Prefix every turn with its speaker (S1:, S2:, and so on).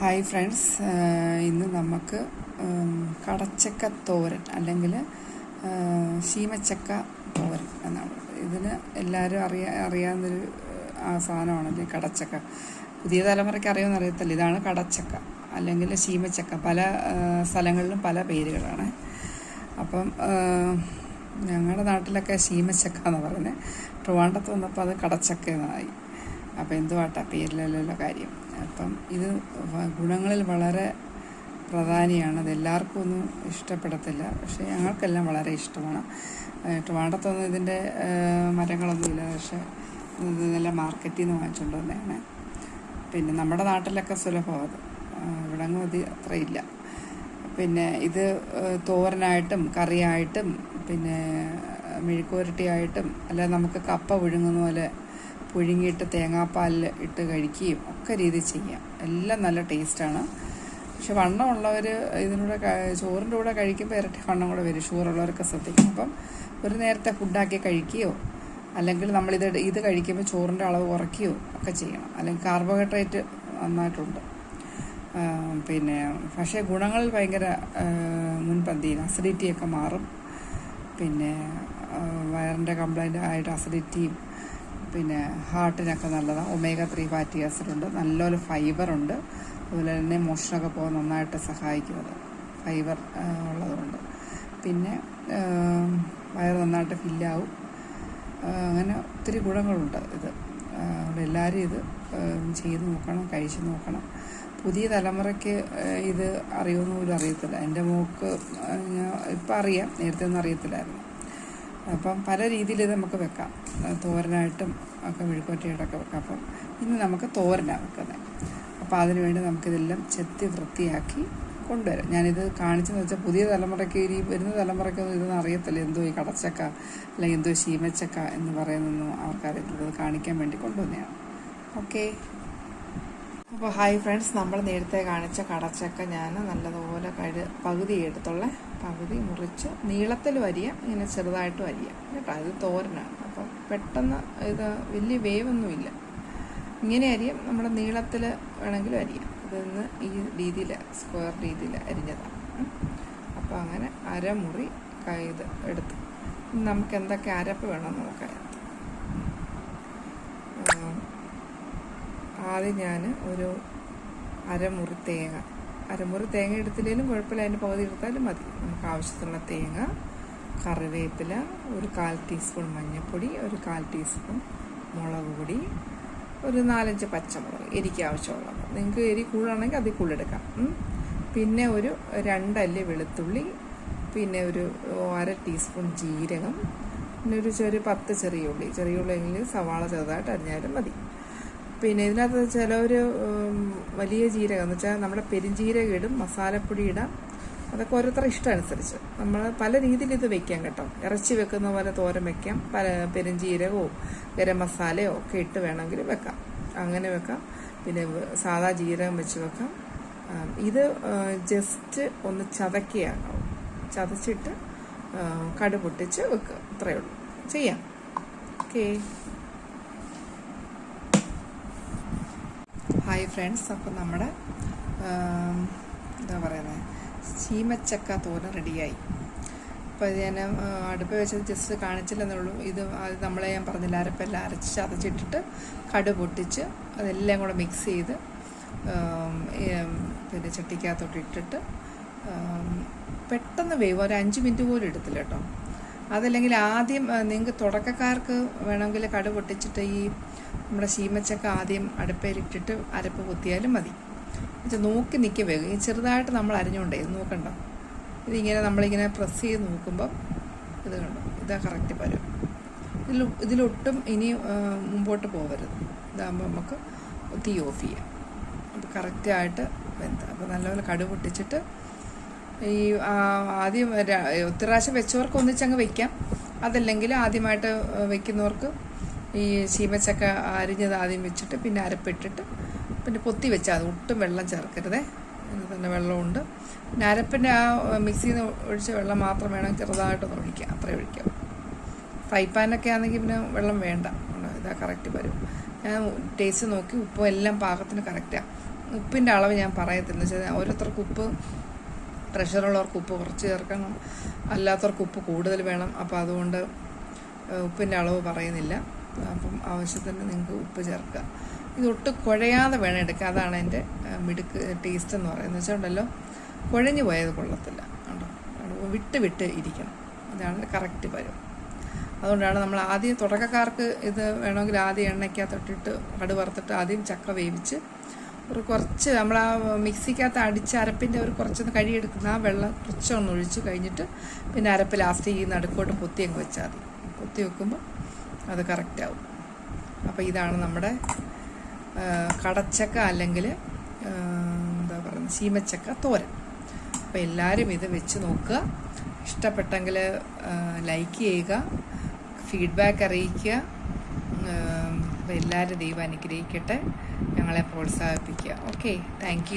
S1: Hi friends ഇന്ന് നമുക്ക് കടച്ചക്ക തോരൻ അല്ലെങ്കിൽ ശീമച്ചക്ക തോരൻ എന്നാണ്. ഇതിന് എല്ലാവരും അറിയാ അറിയാവുന്നൊരു ഈ കടച്ചക്ക. പുതിയ തലമുറയ്ക്ക് അറിയുമെന്ന് അറിയത്തില്ല. ഇതാണ് കടച്ചക്ക അല്ലെങ്കിൽ ശീമച്ചക്ക. പല സ്ഥലങ്ങളിലും പല പേരുകളാണ്. അപ്പം ഞങ്ങളുടെ നാട്ടിലൊക്കെ ശീമച്ചക്ക എന്ന് പറയുന്നത് ട്രിവാണ്ടത്ത് വന്നപ്പോൾ അത് കടച്ചക്ക എന്നായി. അപ്പോൾ എന്തുവാട്ടാ പേരിലല്ലല്ലോ കാര്യം? അപ്പം ഇത് ഗുണങ്ങളിൽ വളരെ പ്രധാനിയാണ്. അതെല്ലാവർക്കും ഒന്നും ഇഷ്ടപ്പെടത്തില്ല. പക്ഷേ ഞങ്ങൾക്കെല്ലാം വളരെ ഇഷ്ടമാണ്. ട്രിവാണ്ടത്തൊന്നും ഇതിന്റെ മരങ്ങളൊന്നുമില്ല പക്ഷേ ഇത് നല്ല മാർക്കറ്റിൽ നിന്ന് വാങ്ങിച്ചുകൊണ്ട് വന്നതാണ്. പിന്നെ നമ്മുടെ നാട്ടിലൊക്കെ സുലഭമാണ് അത്. അത് അത്രയില്ല പിന്നെ ഇത് തോരനായിട്ടും കറിയായിട്ടും പിന്നെ മെഴുക്കുവരട്ടിയായിട്ടും അല്ലാതെ നമുക്ക് കപ്പ പുഴുങ്ങുന്ന പോലെ പുഴുങ്ങിയിട്ട് തേങ്ങാപ്പാലിൽ ഇട്ട് കഴിക്കുകയും ഒക്കെ രീതി ചെയ്യാം. എല്ലാം നല്ല ടേസ്റ്റാണ്. പക്ഷെ വണ്ണമുള്ളവർ ഇതിനൂടെ ചോറിന്റെ കൂടെ കഴിക്കുമ്പോൾ ഇരട്ടി വണ്ണം കൂടെ വരും. ഷുഗറുള്ളവരൊക്കെ ശ്രദ്ധിക്കും. അപ്പം ഒരു നേരത്തെ ഫുഡാക്കി കഴിക്കുകയോ അല്ലെങ്കിൽ നമ്മളിത് ഇത് കഴിക്കുമ്പോൾ ചോറിന്റെ അളവ് കുറയ്ക്കുകയോ ഒക്കെ ചെയ്യണം. അല്ലെങ്കിൽ കാർബോഹൈഡ്രേറ്റ് നന്നായിട്ടുണ്ട്. പിന്നെ പക്ഷേ ഗുണങ്ങൾ ഭയങ്കര മുൻപന്തിയിൽ അസിഡിറ്റിയൊക്കെ മാറും. പിന്നെ വയറിന്റെ കംപ്ലൈന്റ് ആയിട്ട് അസിഡിറ്റിയും പിന്നെ ഹാർട്ടിനൊക്കെ നല്ലതാണ് ഒമേഗ ത്രീ ഫാറ്റി ആസിഡ് ഉണ്ട്. നല്ലൊരു ഫൈബർ ഉണ്ട്. അതുപോലെ തന്നെ മോഷണമൊക്കെ പോകാൻ നന്നായിട്ട് സഹായിക്കുന്നത് ഫൈബർ ഉള്ളതുകൊണ്ട്. പിന്നെ വയറ് നന്നായിട്ട് ഫില്ലാവും അങ്ങനെ ഒത്തിരി ഗുണങ്ങളുണ്ട് ഇത്. എല്ലാവരും ഇത് ചെയ്തു നോക്കണം കഴിച്ചു നോക്കണം. പുതിയ തലമുറയ്ക്ക് ഇത് അറിയുമെന്ന് പോലും അറിയത്തില്ല. എന്റെ മോക്ക് ഇപ്പം അറിയാം. നേരത്തെ ഒന്നും അറിയത്തില്ലായിരുന്നു. അപ്പം പല രീതിയിൽ നമുക്ക് വെക്കാം. തോരനായിട്ടും ഒക്കെ മെഴുക്കുവരട്ടിയായിട്ടൊക്കെ വെക്കാം. അപ്പം ഇന്ന് നമുക്ക് തോരനാണ് വെക്കുന്നത്. അപ്പോൾ അതിനുവേണ്ടി നമുക്കിതെല്ലാം ചെത്തി വൃത്തിയാക്കി കൊണ്ടുവരാം. ഞാനിത് കാണിച്ചെന്ന് വെച്ചാൽ പുതിയ തലമുറയ്ക്ക് ഇനി വരുന്ന തലമുറയ്ക്കൊന്നും ഇതൊന്നും അറിയത്തില്ല. എന്തോ ഈ കടച്ചക്ക അല്ലെങ്കിൽ എന്തോ ശീമച്ചക്ക എന്ന് പറയുന്നൊന്നും അവർക്കറിയത്തില്ല അത് കാണിക്കാൻ വേണ്ടി കൊണ്ടുവന്നതാണ്. ഓക്കേ. അപ്പോൾ ഹായ് ഫ്രണ്ട്സ് നമ്മൾ നേരത്തെ കാണിച്ച കടച്ചക്ക ഞാൻ നല്ലതുപോലെ കഴു പകുതി എടുത്തുള്ള. പകുതി മുറിച്ച് നീളത്തിൽ വരിയാം ഇങ്ങനെ ചെറുതായിട്ട് വരിയാം. കേട്ടോ ഇത് തോരനാണ്. അപ്പം പെട്ടെന്ന് ഇത് വലിയ വേവൊന്നുമില്ല. ഇങ്ങനെ അരിയാം നമ്മൾ നീളത്തിൽ വേണമെങ്കിലും അരിയാം. ഇതൊന്ന് ഈ രീതിയിൽ സ്ക്വയർ രീതിയിൽ അരിഞ്ഞതാണ്. അപ്പോൾ അങ്ങനെ അരമുറി കൈത് എടുത്ത്. നമുക്ക് എന്തൊക്കെ അരപ്പ് വേണം നോക്കാം. ആദ്യം ഞാൻ ഒരു അരമുറി തേങ്ങ. അരമുറി തേങ്ങ എടുത്തില്ലെങ്കിലും കുഴപ്പമില്ല. അതിന്റെ പകുതി എടുത്താലും മതി. നമുക്ക് ആവശ്യത്തിനുള്ള തേങ്ങ കറിവേപ്പില ഒരു കാൽ ടീസ്പൂൺ മഞ്ഞൾപ്പൊടി ഒരു കാൽ ടീസ്പൂൺ മുളക് പൊടി ഒരു നാലഞ്ച് പച്ചമുളക് എരിക്ക് ആവശ്യമുള്ളത്. നിങ്ങൾക്ക് എരി കൂടുതലാണെങ്കിൽ അതിൽ കൂടുതലെടുക്കാം ഉം. പിന്നെ ഒരു രണ്ടല്ലി വെളുത്തുള്ളി പിന്നെ ഒരു അര ടീസ്പൂൺ ജീരകം പിന്നെ ഒരു ചെറിയ പത്ത് ചെറിയ ഉള്ളി. ചെറിയ ഉള്ളിയെങ്കിൽ സവാള ചെറുതായിട്ട് അരിഞ്ഞാലും മതി. പിന്നെ ഇതിനകത്ത് ചിലവർ വലിയ ജീരകം എന്ന് വെച്ചാൽ നമ്മുടെ പെരിഞ്ജീരകം ഇടും മസാലപ്പൊടി ഇടാം അതൊക്കെ ഓരോരുത്തരുടെ ഇഷ്ടം അനുസരിച്ച് നമ്മൾ പല രീതിയിൽ ഇത് വെക്കാം കേട്ടോ. ഇറച്ചി വെക്കുന്ന പോലെ തോരൻ വെക്കാം. പല പെരിഞ്ജീരകമോ ഗരം മസാലയോ ഒക്കെ ഇട്ട് വേണമെങ്കിൽ വെക്കാം. അങ്ങനെ വെക്കാം. പിന്നെ സാധാ ജീരകം വെച്ച് വെക്കാം. ഇത് ജസ്റ്റ് ഒന്ന് ചതക്കുകയാണ് ചതച്ചിട്ട് കടുപൊട്ടിച്ച് കടു വെക്കുക. ഇത്രയേ ഉള്ളൂ. ചെയ്യാം. ഓക്കേ ഹായ് ഫ്രണ്ട്സ് അപ്പം നമ്മുടെ എന്താ പറയുന്നത് ചീമച്ചക്ക തോരൻ റെഡിയായി. അപ്പോൾ ഇത് ഞാൻ അടുപ്പ് വെച്ചത് ജസ്റ്റ് കാണിച്ചില്ലെന്നുള്ളൂ. ഇത് അത് നമ്മളെ ഞാൻ പറഞ്ഞില്ല അരപ്പെല്ലാം അരച്ച് ചതച്ചിട്ടിട്ട് കടു പൊട്ടിച്ച് അതെല്ലാം കൂടെ മിക്സ് ചെയ്ത് പിന്നെ ചട്ടിക്കകത്തോട്ട് ഇട്ടിട്ട് പെട്ടെന്ന് വേവ്. ഒരു അഞ്ച് മിനിറ്റ് പോലും എടുത്തില്ല കേട്ടോ. അതല്ലെങ്കിൽ ആദ്യം നിങ്ങൾക്ക് തുടക്കക്കാർക്ക് വേണമെങ്കിൽ കടു പൊട്ടിച്ചിട്ട് ഈ നമ്മുടെ ശീമച്ചക്ക ആദ്യം അടുപ്പയിലിട്ടിട്ട് അരപ്പ് കുത്തിയാലും മതി. എന്നുവെച്ചാൽ നോക്കി നിൽക്കി വേഗം. ഈ ചെറുതായിട്ട് നമ്മൾ അരിഞ്ഞുകൊണ്ടേ നോക്കണ്ട. ഇതിങ്ങനെ നമ്മളിങ്ങനെ പ്രസ് ചെയ്ത് നോക്കുമ്പം ഇത് കണ്ടോ? ഇതാ കറക്റ്റ് വരും ഇതിൽ ഇതിലൊട്ടും ഇനി മുമ്പോട്ട് പോകരുത് ഇതാകുമ്പോൾ നമുക്ക് തീ ഓഫ് ചെയ്യാം. അപ്പോൾ കറക്റ്റായിട്ട് വെന്ത്. അപ്പോൾ നല്ലപോലെ കടു പൊട്ടിച്ചിട്ട് ഈ ആദ്യം ഒത്തിരി പ്രാവശ്യം വെച്ചവർക്ക് ഒന്നിച്ചങ്ങ് വെക്കാം. അതല്ലെങ്കിൽ ആദ്യമായിട്ട് വെക്കുന്നവർക്ക് ഈ ചീമച്ചക്ക അരിഞ്ഞത് ആദ്യം വെച്ചിട്ട് പിന്നെ അരപ്പിട്ടിട്ട് പിന്നെ പൊത്തി വെച്ചാൽ അത് ഒട്ടും വെള്ളം ചേർക്കരുതേ. എന്ന് തന്നെ വെള്ളമുണ്ട്. പിന്നെ അരപ്പിന്റെ ആ മിക്സിയിൽ നിന്ന് ഒഴിച്ച വെള്ളം മാത്രം വേണം ചെറുതായിട്ടൊന്ന് ഒഴിക്കുക അത്രേ ഒഴിക്കാം ഫ്രൈ പാനൊക്കെ ആണെങ്കിൽ പിന്നെ വെള്ളം വേണ്ട. ഇതാ കറക്റ്റ് വരും. ഞാൻ ടേസ്റ്റ് നോക്കി. ഉപ്പും എല്ലാം പാകത്തിന് കറക്റ്റാണ് ഉപ്പിന്റെ അളവ് ഞാൻ പറയത്തില്ല. ഓരോരുത്തർക്ക് ഉപ്പ് പ്രഷറുള്ളവർക്ക് ഉപ്പ് കുറച്ച് ചേർക്കണം. അല്ലാത്തവർക്ക് ഉപ്പ് കൂടുതൽ വേണം. അപ്പോൾ അതുകൊണ്ട് ഉപ്പിന്റെ അളവ് പറയുന്നില്ല. അപ്പം ആവശ്യത്തിന് നിങ്ങൾക്ക് ഉപ്പ് ചേർക്കുക. ഇത് ഒട്ടും കുഴയാതെ വേണം എടുക്കുക. അതാണ് എന്റെ മിടുക്ക് ടേസ്റ്റ് എന്ന് പറയുന്നത്. വെച്ചാൽ ഉണ്ടല്ലോ കുഴഞ്ഞു പോയത് കൊള്ളത്തില്ല. കണ്ടോ? വിട്ട് വിട്ട് ഇരിക്കണം. അതാണ് കറക്റ്റ് പരുവം. അതുകൊണ്ടാണ് നമ്മൾ ആദ്യം തുടക്കക്കാർക്ക് ഇത് വേണമെങ്കിൽ ആദ്യം എണ്ണയ്ക്കകത്തൊട്ടിട്ട് കടു വറുത്തിട്ട് ആദ്യം ചക്ക വേവിച്ച് ഒരു കുറച്ച് നമ്മൾ ആ മിക്സിക്കകത്ത് അടിച്ച അരപ്പിന്റെ ഒരു കുറച്ചൊന്ന് കഴിയെടുക്കുന്ന ആ വെള്ളം കുറച്ചൊന്ന് ഒഴിച്ച് കഴിഞ്ഞിട്ട് പിന്നെ അരപ്പ് ലാസ്റ്റ് ഈ നടുക്കോട്ട് പൊത്തി അങ്ങ് വെച്ചാൽ മതി. പൊത്തി വെക്കുമ്പോൾ അത് കറക്റ്റാവും അപ്പോൾ ഇതാണ് നമ്മുടെ കടച്ചക്ക അല്ലെങ്കിൽ എന്താ പറയുന്നത് ചീമച്ചക്ക തോരൻ. അപ്പോൾ എല്ലാവരും ഇത് വെച്ച് നോക്കുക. ഇഷ്ടപ്പെട്ടെങ്കിൽ ലൈക്ക് ചെയ്യുക. ഫീഡ്ബാക്ക് അറിയിക്കുക. അപ്പോൾ എല്ലാവരും ദൈവം അനുഗ്രഹിക്കട്ടെ. ഞങ്ങളെ പ്രോത്സാഹിപ്പിക്കുക. Okay thank